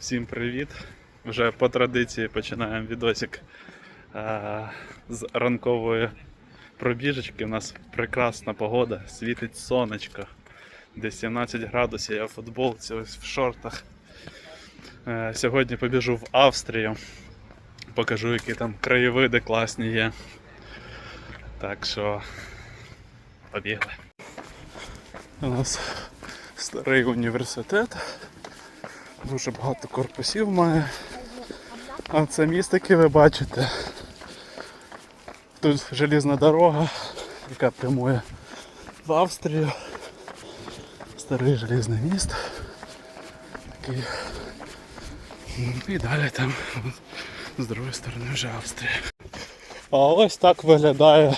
Всім привіт! Вже по традиції починаємо відосик е, з ранкової пробіжечки. У нас прекрасна погода, світить сонечко, десь 17 градусів, я в футболці, ось в шортах. Е, сьогодні побіжу в Австрію. Покажу, які там краєвиди класні є. Так що побігли. У нас старий університет. Дуже багато корпусів має. А це місто, яке ви бачите. Тут желізна дорога, яка прямує в Австрію. Старий желізний міст. Такий. І далі там з другої сторони вже Австрія. А ось так виглядає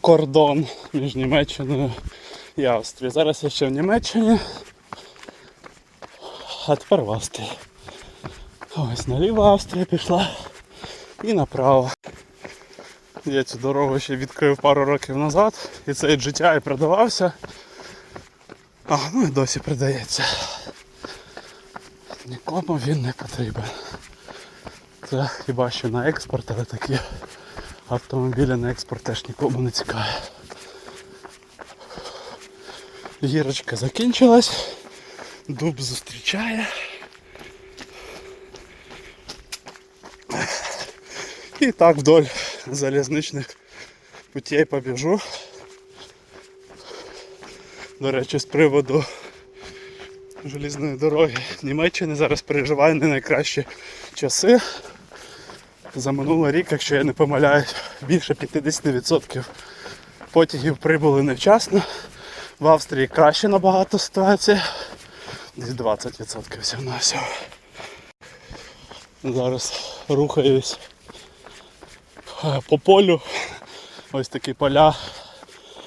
кордон між Німеччиною і Австрією. Зараз я ще в Німеччині. А тепер в Австрії. Ось наліво Австрія пішла і направо. Я цю дорогу ще відкрив пару років назад і цей і продавався. А, ну і досі продається. Нікому він не потрібен. Це хіба що на експорт, але такі автомобілі на експорт теж нікому не цікаві. Гірочка закінчилась. Дуб зустрічає. І так вдоль залізничних путей побіжу. До речі, з приводу желізної дороги Німеччини зараз переживає не найкращі часи. За минулий рік, якщо я не помиляюсь, більше 50% потягів прибули невчасно. В Австрії краще набагато ситуація. Десь 20% всього на всього. Зараз рухаюсь е, по полю. Ось такі поля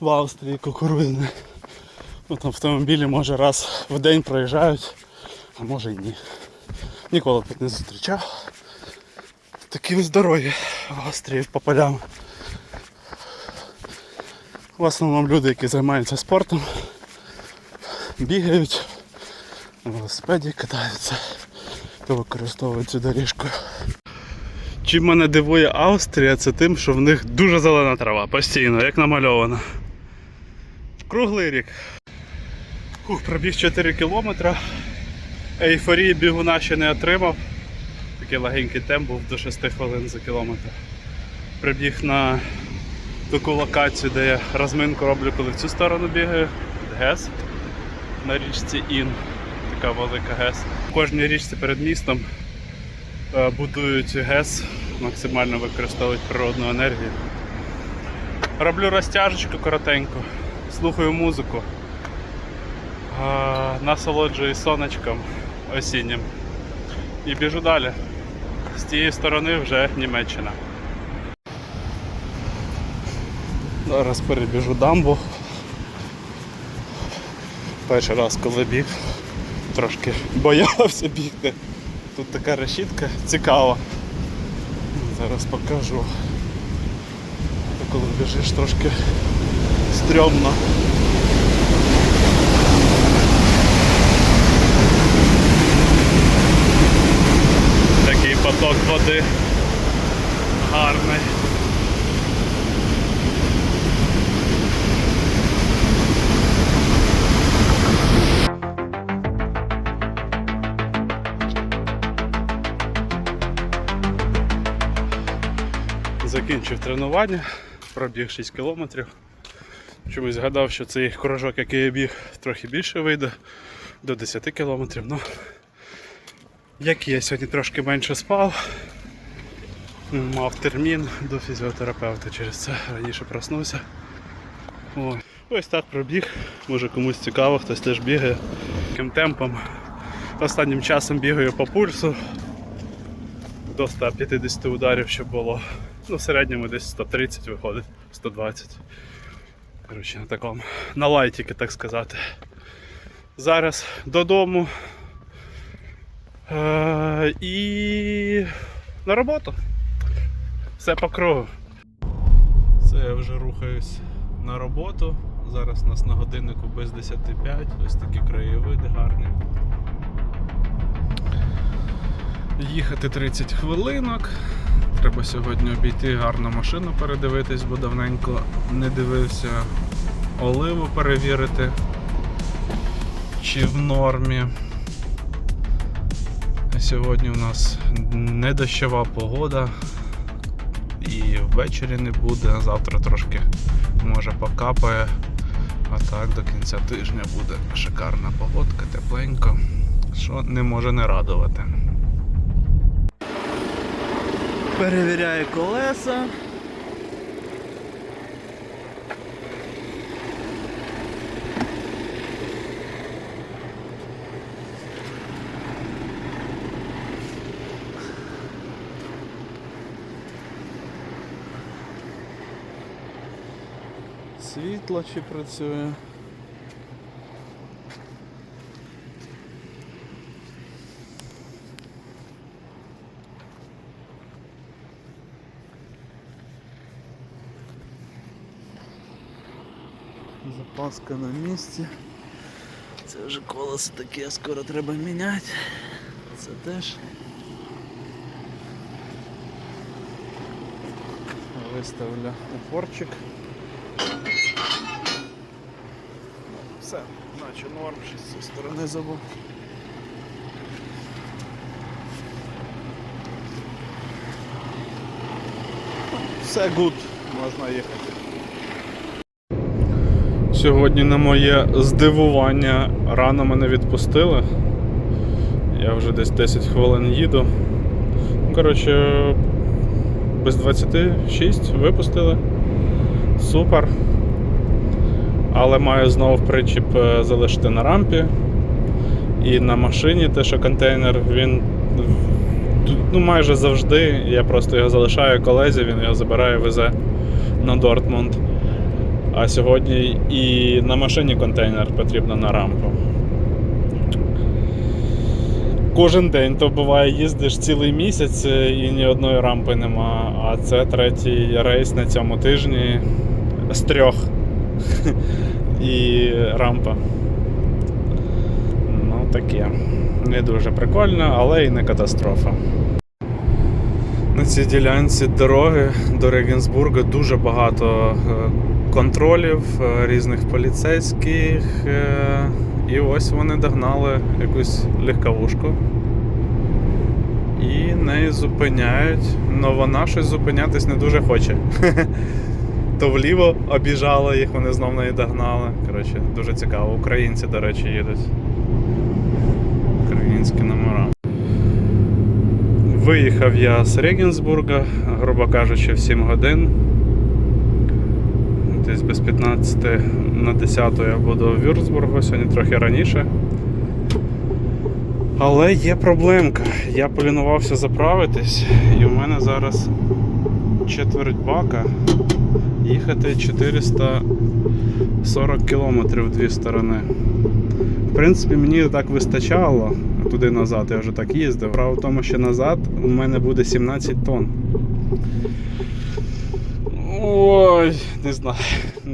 в Австрії кукурудзяні. От автомобілі може раз в день проїжджають, а може й ні. Ніколи тут не зустрічав. Такі ось дороги в Австрії по полям. В основному люди, які займаються спортом, бігають, на велосипеді катаються, то використовують цю доріжку. Чим мене дивує Австрія, це тим, що в них дуже зелена трава, постійно, як намальована. Круглий рік. Фух, пробіг 4 кілометри. Ейфорії бігуна ще не отримав. Такий легенький темп був до 6 хвилин за кілометр. Прибіг на таку локацію, де я розминку роблю, коли в цю сторону бігаю. ГЕС на річці Ін. Така велика ГЕС. В кожній річці перед містом е, будують ГЕС, максимально використовують природну енергію. Роблю розтяжечку коротеньку, слухаю музику, е, насолоджуюсь сонечком осіннім і біжу далі. З тієї сторони вже Німеччина. Зараз перебіжу дамбу. Перший раз, коли біг, трошки боявся бігти. Тут така решітка цікава. Зараз покажу. А Коли біжиш трошки стрьомно. Такий поток води тренування, пробіг 6 кілометрів. Чомусь згадав, що цей кружок, який я біг, трохи більше вийде до 10 кілометрів. Ну, як є, сьогодні трошки менше спав. Мав термін до фізіотерапевта, через це раніше проснувся. О. Ось так пробіг. Може комусь цікаво, хтось теж бігає таким темпом. Останнім часом бігаю по пульсу до 150 ударів, щоб було. Ну, в середньому десь 130 виходить, 120. Коротше, на такому. На лайтіки, так сказати. Зараз додому. Е- і на роботу. Все по кругу. Це я вже рухаюсь на роботу. Зараз у нас на годиннику без 10.05. Ось такі краєвиди гарні. Їхати 30 хвилинок. Треба сьогодні обійти гарну машину передивитись, бо давненько не дивився оливу перевірити, чи в нормі. Сьогодні у нас не дощова погода і ввечері не буде, а завтра трошки може покапає. А так до кінця тижня буде шикарна погодка, тепленько, що не може не радувати. Перевіряє колеса. Світло чи працює. Запаска на місці. Це вже колесо таке скоро треба міняти. Це теж. Виставлю упорчик. Все, наче норм, щось з сторони забув. Все гуд, можна їхати. Сьогодні на моє здивування рано мене відпустили. Я вже десь 10 хвилин їду. Ну, Коротше, без 26 випустили. Супер. Але маю знову причіп е, залишити на рампі. І на машині те, що контейнер, він ну, майже завжди. Я просто його залишаю колезі, він його забирає, везе на Дортмунд. А сьогодні і на машині контейнер потрібно на рампу. Кожен день то буває, їздиш цілий місяць е, і ні одної рампи нема. А це третій рейс на цьому тижні з трьох. І рампа. Ну, таке. Не дуже прикольно, але і не катастрофа. На цій ділянці дороги до Регенсбурга дуже багато е, контролів, е, різних поліцейських. е, І ось вони догнали якусь легковушку. І неї зупиняють, але вона щось зупинятись не дуже хоче. То вліво обіжала їх, вони знов неї догнали. Коротше, дуже цікаво. Українці, до речі, їдуть. Українські номера. Виїхав я з Регенсбурга, грубо кажучи, в 7 годин. Десь без 15 на 10 я буду в Вюрцбургу, сьогодні трохи раніше. Але є проблемка. Я полінувався заправитись, і у мене зараз четверть бака. Їхати 440 кілометрів в дві сторони. В принципі, мені так вистачало туди назад, я вже так їздив. Право в тому, що назад у мене буде 17 тонн. Ой, не знаю.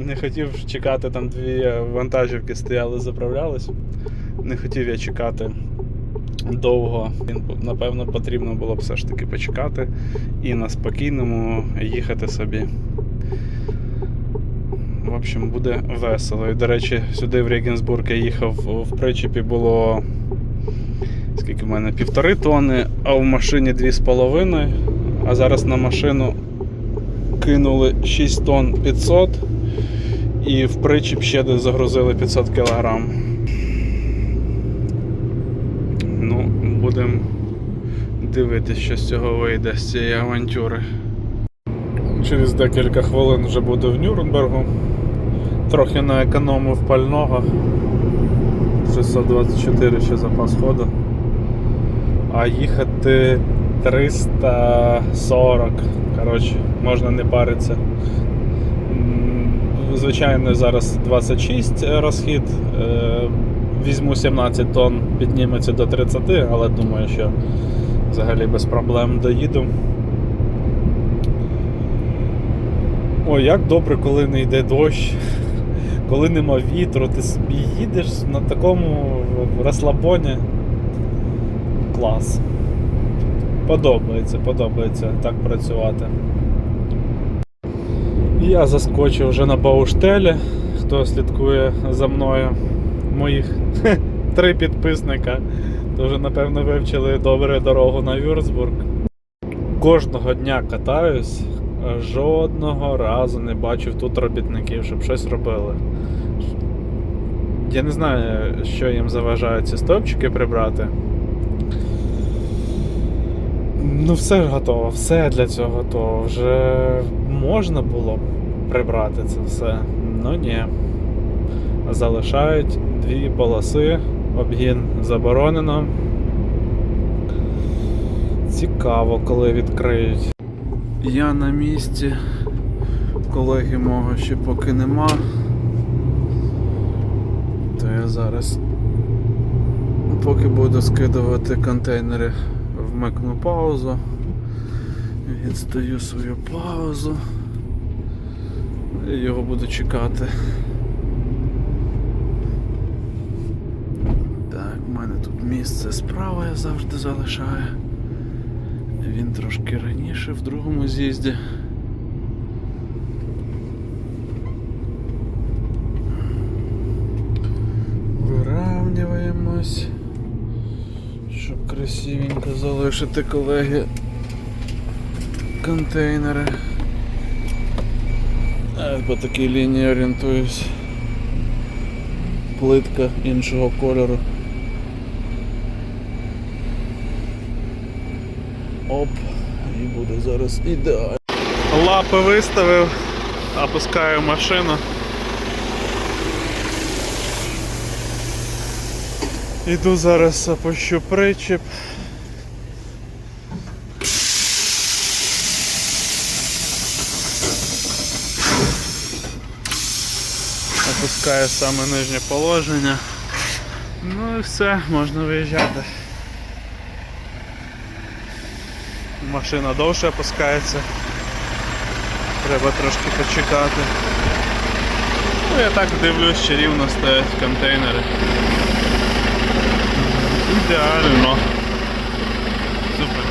Не хотів чекати, там дві вантажівки стояли, заправлялись. Не хотів я чекати довго. Напевно, потрібно було б все ж таки почекати і на спокійному їхати собі. В общем, буде весело. І, до речі, сюди в Регенсбург я їхав в причепі було скільки в мене півтори тонни, а в машині дві з половиною. А зараз на машину кинули 6 тонн 500 і в причіп ще десь загрузили 500 кг. Ну, будемо дивитися, що з цього вийде з цієї авантюри. Через декілька хвилин вже буду в Нюрнбергу. Трохи наекономив пального. 624 ще запас ходу. А їхати 340. Коротше, можна не паритися. Звичайно, зараз 26 розхід. Е, Візьму 17 тонн, підніметься до 30, але думаю, що взагалі без проблем доїду. Ой, як добре, коли не йде дощ, коли нема вітру, ти собі їдеш на такому розслабоні. Клас. Подобається, подобається так працювати. Я заскочив вже на Бауштелі. Хто слідкує за мною, моїх три підписника, то вже напевно вивчили добре дорогу на Вюрцбург. Кожного дня катаюсь, жодного разу не бачив тут робітників, щоб щось робили. Я не знаю, що їм заважає ці стовпчики прибрати. Ну, все ж готово, все для цього готово. Вже можна було б прибрати це все. Ну ні. Залишають дві полоси, обгін заборонено. Цікаво, коли відкриють. Я на місці. Колеги мого ще поки нема. То я зараз, поки буду скидувати контейнери, вмикну паузу. Відстаю свою паузу. Його буду чекати. Так, в мене тут місце справа я завжди залишаю. Він трошки раніше в другому з'їзді. Виравнюємось. Щоб красивенько залишити колеги контейнери. По такій лінії орієнтуюсь. Плитка іншого кольору. Оп, і буде зараз ідеально. Лапи виставив, опускаю машину. Іду зараз опущу причіп. Опускаю саме нижнє положення. Ну і все, можна виїжджати. Машина довше опускається. Треба трошки почекати. Ну, я так дивлюсь, що рівно стоять контейнери. Ідеально. Супер.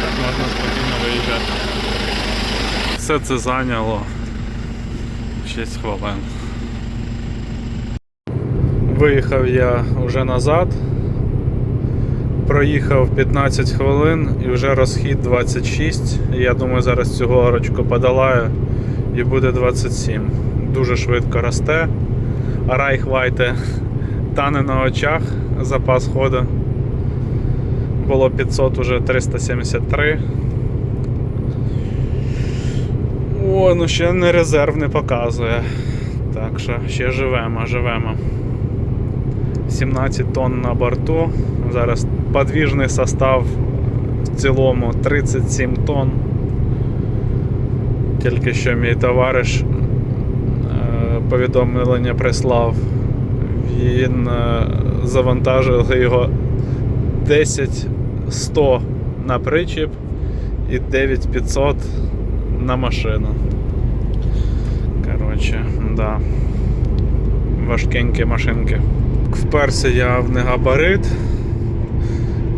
Так можна спокійно виїжджати. Все це зайняло 6 хвилин. Виїхав я вже назад. Проїхав 15 хвилин і вже розхід 26. Я думаю, зараз цю горочку подолаю і буде 27. Дуже швидко росте. Райхвайте тане на очах запас ходу. Було 500, уже 373. О, ну ще не резерв не показує. Так що ще живемо, живемо. 17 тонн на борту. Зараз подвіжний состав в цілому 37 тонн. Тільки що мій товариш е, повідомлення прислав. Він е, завантажив його 10 100 на причіп і 9500 на машину. Коротше, да. Важкенькі машинки. Вперся я в негабарит,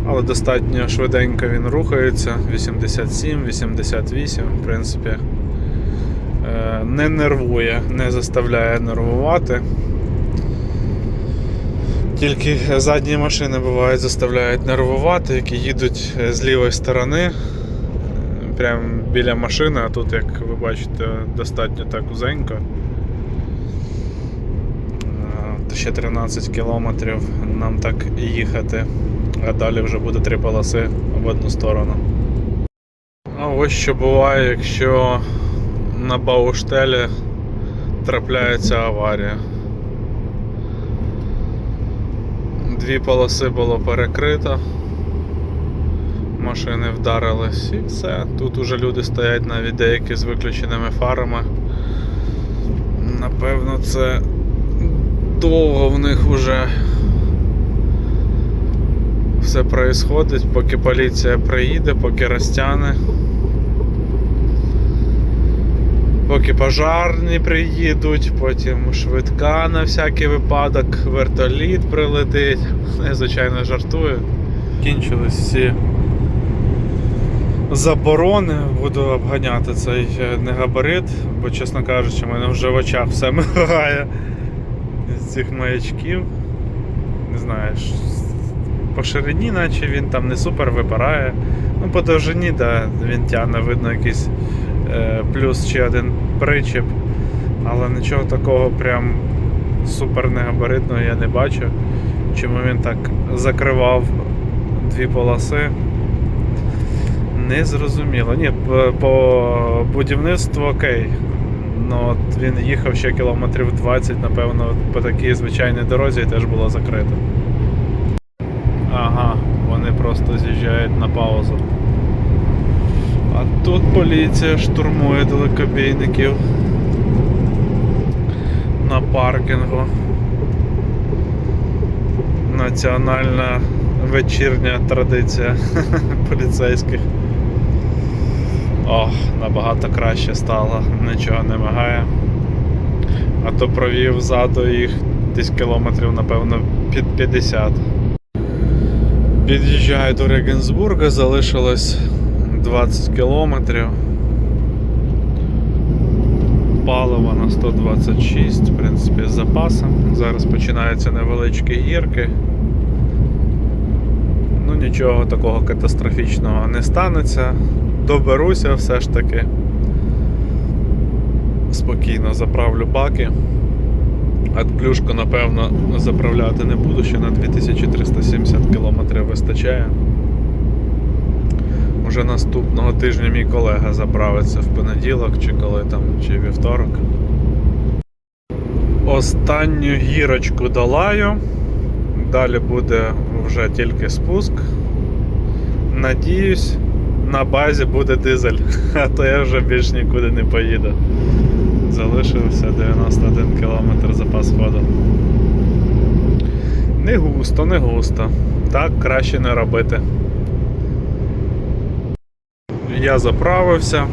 але достатньо швиденько він рухається. 87, 88, в принципі. Е, Не нервує, не заставляє нервувати. Тільки задні машини бувають заставляють нервувати, які їдуть з лівої сторони. Прямо біля машини, а тут, як ви бачите, достатньо так узенько. Ще 13 кілометрів нам так їхати, а далі вже буде три полоси в одну сторону. А ось що буває, якщо на Бауштелі трапляється аварія. Дві полоси було перекрито, машини вдарились і все. Тут уже люди стоять навіть деякі з виключеними фарами. Напевно, це довго в них вже все происходить, поки поліція приїде, поки розтяне. Поки пожарні приїдуть, потім швидка на всякий випадок, вертоліт прилетить. Я, звичайно, жартую. Кінчились всі заборони буду обганяти цей е, негабарит, бо, чесно кажучи, в мене вже в очах все мигає з цих маячків. Не знаю, по ширині, наче він там не супер випирає. Ну, по довжині, да, він тягне, видно якийсь е, плюс ще один причіп. Але нічого такого прям супер негабаритного я не бачу. Чому він так закривав дві полоси? Не зрозуміло. Ні, по будівництву окей. Ну от він їхав ще кілометрів 20, напевно, по такій звичайній дорозі і теж було закрито. Ага, вони просто з'їжджають на паузу. А тут поліція штурмує далекобійників на паркінгу. Національна вечірня традиція поліцейських. Ох, набагато краще стало, нічого не мигає. А то провів ззаду їх десь кілометрів, напевно, під 50. Під'їжджаю до Регенсбурга, залишилось 20 кілометрів. Паливо на 126, в принципі, з запасом. Зараз починаються невеличкі гірки. Ну, нічого такого катастрофічного не станеться. Доберуся все ж таки. Спокійно заправлю баки. Адплюшку, напевно, заправляти не буду, ще на 2370 км вистачає. Уже наступного тижня мій колега заправиться в понеділок, чи коли там, чи вівторок. Останню гірочку долаю. Далі буде вже тільки спуск. Надіюсь, на базі буде дизель, а то я вже більш нікуди не поїду. Залишився 91 км запас ходу. Не густо, не густо. Так краще не робити. Я заправився.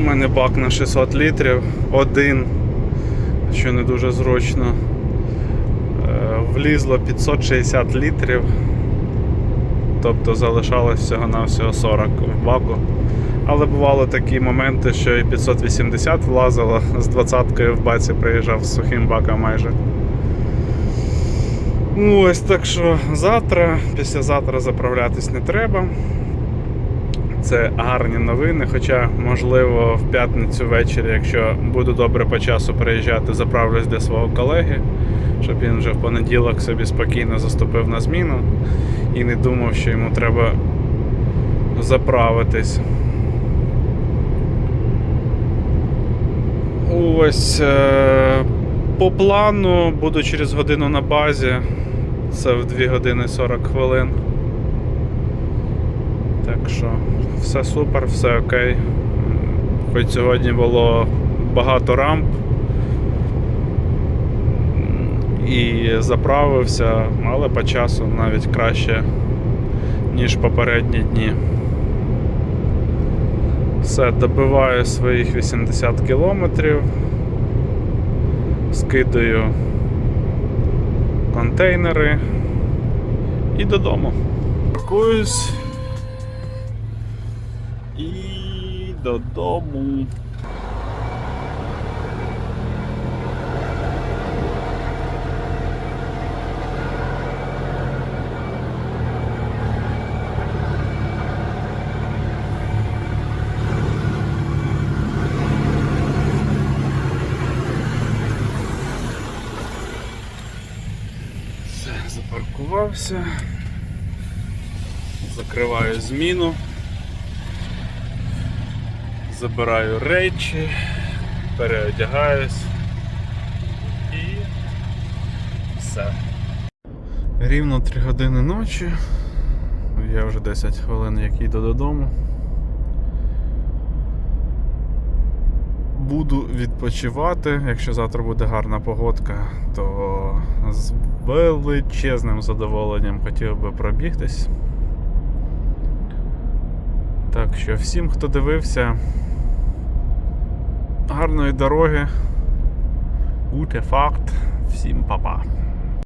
У мене бак на 600 літрів, один, що не дуже зручно. Е, Влізло 560 літрів. Тобто залишалось всього-навсього 40 в баку. Але бували такі моменти, що і 580 влазило, з 20-кою в баці приїжджав з сухим баком майже. Ось так що завтра, післязавтра заправлятись не треба. Це гарні новини. Хоча, можливо, в п'ятницю ввечері, якщо буду добре по часу приїжджати, заправлюсь для свого колеги, щоб він вже в понеділок собі спокійно заступив на зміну і не думав, що йому треба заправитись. Ось е, по плану буду через годину на базі. Це в 2 години 40 хвилин. Так що все супер, все окей. Хоч сьогодні було багато рамп. І заправився, але по часу навіть краще, ніж попередні дні. Все, добиваю своїх 80 кілометрів, скидаю контейнери і додому. Паркуюсь і додому. Все, запаркувався. Закриваю зміну. Забираю речі, переодягаюсь і все. Рівно 3 години ночі. Я вже 10 хвилин як їду додому. Буду відпочивати. Якщо завтра буде гарна погодка, то з величезним задоволенням хотів би пробігтись. Так що всім, хто дивився, гарної дороги. гуте факт, Всім па-па.